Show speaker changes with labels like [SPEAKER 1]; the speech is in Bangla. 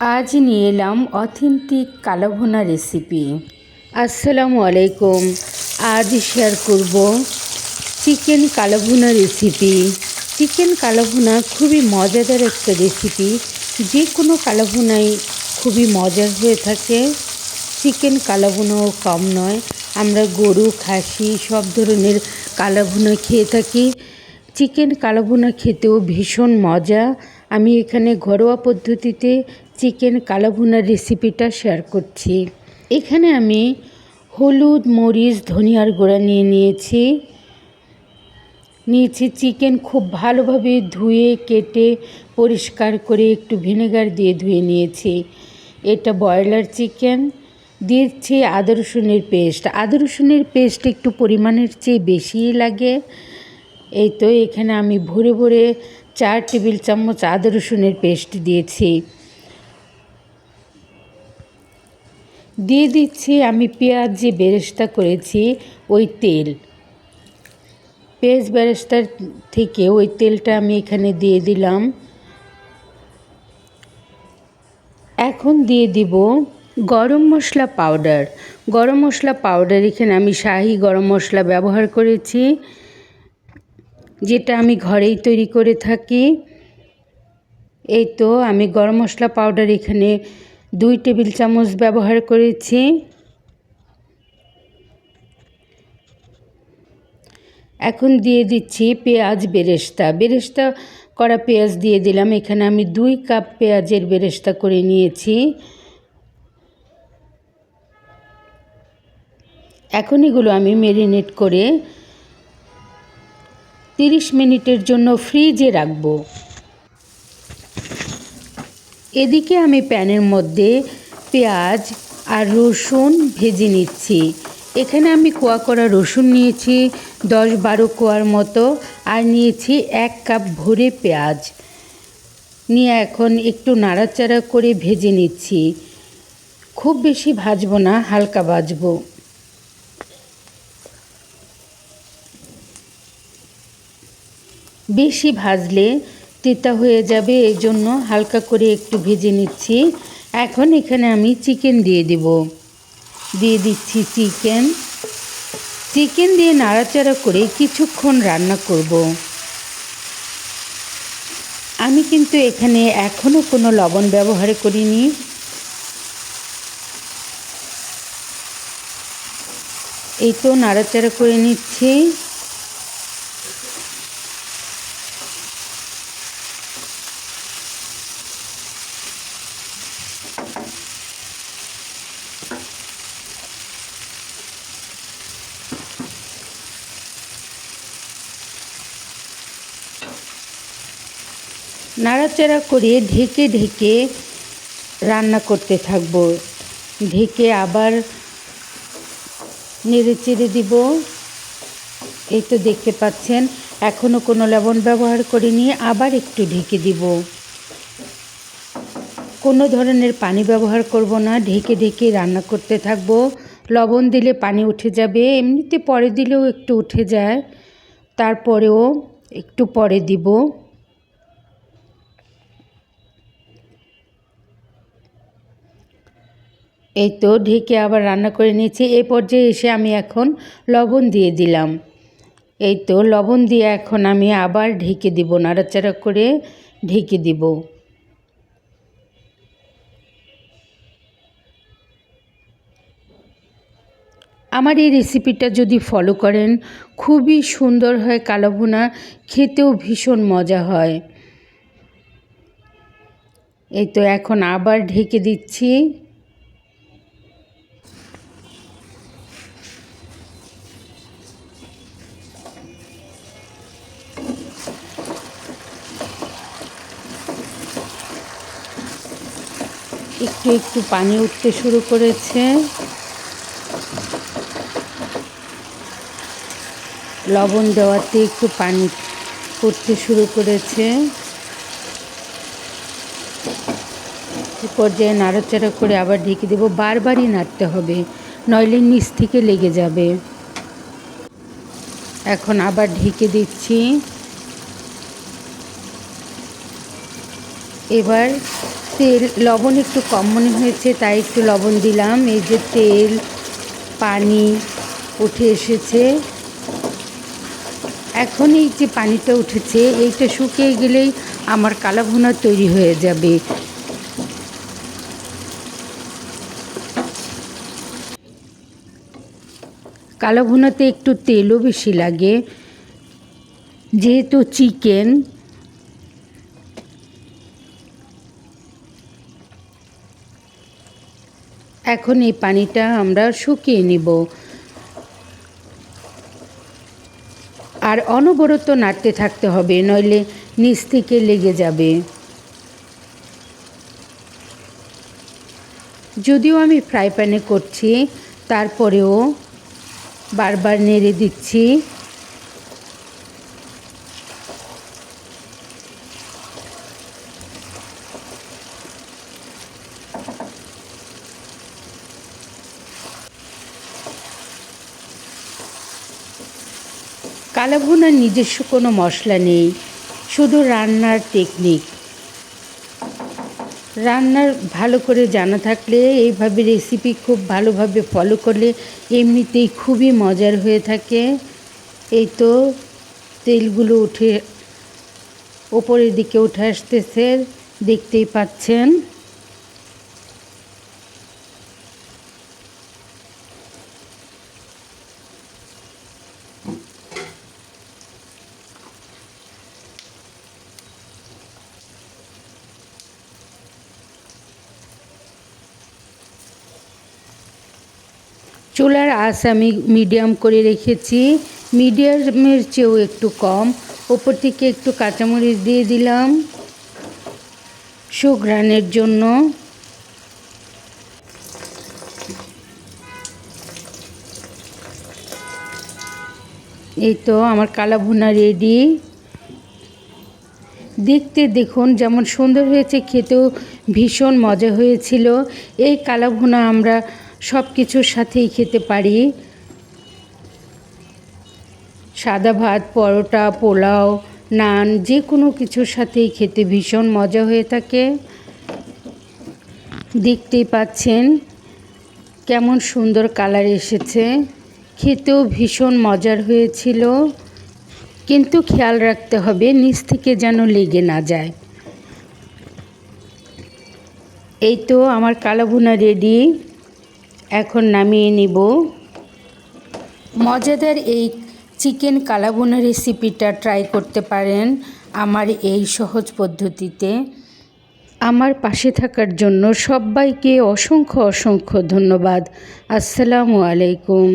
[SPEAKER 1] আজ নিয়ে এলাম অথেন্টিক কালাভুনা রেসিপি আসসালামু আলাইকুম। আজ শেয়ার করব chicken kalabhuna recipe chicken kalabhuna খুবই মজাদার একটা রেসিপি যে কোনো কালাভুনাই খুবই মজার হয়ে থাকে। চিকেন কালাভুনাও কম নয়। আমরা গরু, খাসি সব ধরনের কালাভুনা খেয়ে থাকি। চিকেন কালাভুনা খেতেও ভীষণ মজা। আমি এখানে ঘরোয়া পদ্ধতিতে চিকেন কালাভুনার রেসিপিটা শেয়ার করছি। এখানে আমি হলুদ, মরিচ, ধনিয়ার গুঁড়া নিয়ে নিয়েছি। নিয়েছি চিকেন খুব ভালোভাবে ধুয়ে, কেটে, পরিষ্কার করে একটু ভিনেগার দিয়ে ধুয়ে নিয়েছি। এটা ব্রয়লার চিকেন দিয়েছি আদা রসুনের পেস্ট আদা রসুনের পেস্ট একটু পরিমাণের চেয়ে বেশিই লাগে। এই তো এখানে আমি ভরে ভরে চার টেবিল চামচ আদা রসুনের পেস্ট দিয়েছি। দিয়ে দিচ্ছি আমি পেঁয়াজ যে বেরেস্তা করেছি ওই তেল। পেঁয়াজ বেরেস্তার থেকে ওই তেলটা আমি এখানে দিয়ে দিলাম। এখন দিয়ে দিব গরম মশলা পাউডার। গরম মশলা পাউডার এখানে আমি শাহি গরম মশলা ব্যবহার করেছি, যেটা আমি ঘরেই তৈরি করে থাকি। এই তো আমি গরম মশলা পাউডার এখানে দুই টেবিল চামচ ব্যবহার করেছি। এখন দিয়ে দিচ্ছি পেঁয়াজ বেরেস্তা। বেরেস্তা করা পেঁয়াজ দিয়ে দিলাম। এখানে আমি দুই কাপ পেঁয়াজের বেরেস্তা করে নিয়েছি। এখন এগুলো আমি মেরিনেট করে তিরিশ মিনিটের জন্য ফ্রিজে রাখব। এদিকে আমি প্যানের মধ্যে পেঁয়াজ আর রসুন ভেজে নিচ্ছি। এখানে আমি কোয়া করা রসুন নিয়েছি, দশ বারো কোয়ার মতো, আর নিয়েছি এক কাপ ভরে পেঁয়াজ। নিয়ে এখন একটু নাড়াচাড়া করে ভেজে নিচ্ছি। খুব বেশি ভাজবো না, হালকা ভাজবো। বেশি ভাজলে তেতা হয়ে যাবে এই জন্য হালকা করে একটু ভেজে নিচ্ছি। এখন এখানে আমি চিকেন দিয়ে দিব। দিয়ে দিচ্ছি চিকেন। চিকেন দিয়ে নাড়াচাড়া করে কিছুক্ষণ রান্না করব। আমি কিন্তু এখানে এখনও কোনো লবণ ব্যবহার করিনি। এই তো নাড়াচাড়া করে নিচ্ছি। নাড়াচাড়া করে ঢেকে ঢেকে রান্না করতে থাকব। ঢেকে আবার নেড়ে চেড়ে দিব। এই তো দেখতে পাচ্ছেন এখনও কোনো লবণ ব্যবহার করিনি, আবার একটু ঢেকে দিব। কোনো ধরনের পানি ব্যবহার করব না, ঢেকে ঢেকে রান্না করতে থাকব। লবণ দিলে পানি উঠে যাবে, এমনিতে পরে দিলেও একটু উঠে যায়। তারপরেও একটু পরে দিব। এই তো ঢেকে আবার রান্না করে নিয়েছি। এই পর্যায়ে এসে আমি এখন লবণ দিয়ে দিলাম। এই তো লবণ দিয়ে এখন আমি আবার ঢেকে দিব, নাড়াচাড়া করে ঢেকে দিব। আমার এই রেসিপিটা যদি ফলো করেন, খুবই সুন্দর হয় কালো ভুনা, খেতেও ভীষণ মজা হয়। এই তো এখন আবার ঢেকে দিচ্ছি। একটু একটু পানি উঠতে শুরু করেছে। লবণ দেওয়াতে একটু পানি করতে শুরু করেছে। পর্যায়ে নাড়াচাড়া করে আবার ঢেকে দেবো। বারবারই নাড়তে হবে, নইলে নিচ থেকে লেগে যাবে। এখন আবার ঢেকে দিচ্ছি। এবার তেল, লবণ একটু কম মনে হয়েছে, তাই একটু লবণ দিলাম। এই যে তেল, পানি উঠে এসেছে। এখন এই যে পানিটা উঠেছে, এইটা শুকিয়ে গেলেই আমার কালা ভুনা তৈরি হয়ে যাবে। কালো ভুনাতে একটু তেলও বেশি লাগে। যেহেতু চিকেন এখন এই পানিটা আমরা শুকিয়ে নিব। আর অনবরত নাড়তে থাকতে হবে, নইলে নিচ থেকে লেগে যাবে। যদিও আমি ফ্রাই প্যানে করছি, তারপরেও বারবার নেড়ে দিচ্ছি। কালাভুনার নিজস্ব কোনো মশলা নেই, শুধু রান্নার টেকনিক রান্নার ভালো করে জানা থাকলে এইভাবে রেসিপি খুব ভালোভাবে ফলো করলে এমনিতেই খুবই মজার হয়ে থাকে। এই তো তেলগুলো উঠে ওপরের দিকে উঠে আসতেছে, দেখতেই পাচ্ছেন। চুলার আঁচ আমি মিডিয়াম করে রেখেছি। মিডিয়ামের চেয়েও একটু কম। ওপর থেকে একটু কাঁচামরিচ দিয়ে দিলাম। সুঘ্রাণের জন্য। এই তো আমার কালা ভুনা রেডি দেখতে দেখুন যেমন সুন্দর হয়েছে, খেতেও ভীষণ মজা হয়েছিল। এই কালা ভুনা আমরা সব কিছুর সাথেই খেতে পারি। সাদা ভাত, পরোটা, পোলাও, নান যে কোনো কিছুর সাথেই খেতে ভীষণ মজা হয়ে থাকে। দেখতেই পাচ্ছেন কেমন সুন্দর কালার এসেছে। খেতেও ভীষণ মজার হয়েছিল। কিন্তু খেয়াল রাখতে হবে, নিচ থেকে যেন লেগে না যায়। এই তো আমার কালাভুনা রেডি। এখন নামিয়ে নিব। মজাদার এই চিকেন কালাবোনা রেসিপিটা ট্রাই করতে পারেন আমার এই সহজ পদ্ধতিতে। আমার পাশে থাকার জন্য সবাইকে অসংখ্য অসংখ্য ধন্যবাদ। আসসালামু আলাইকুম।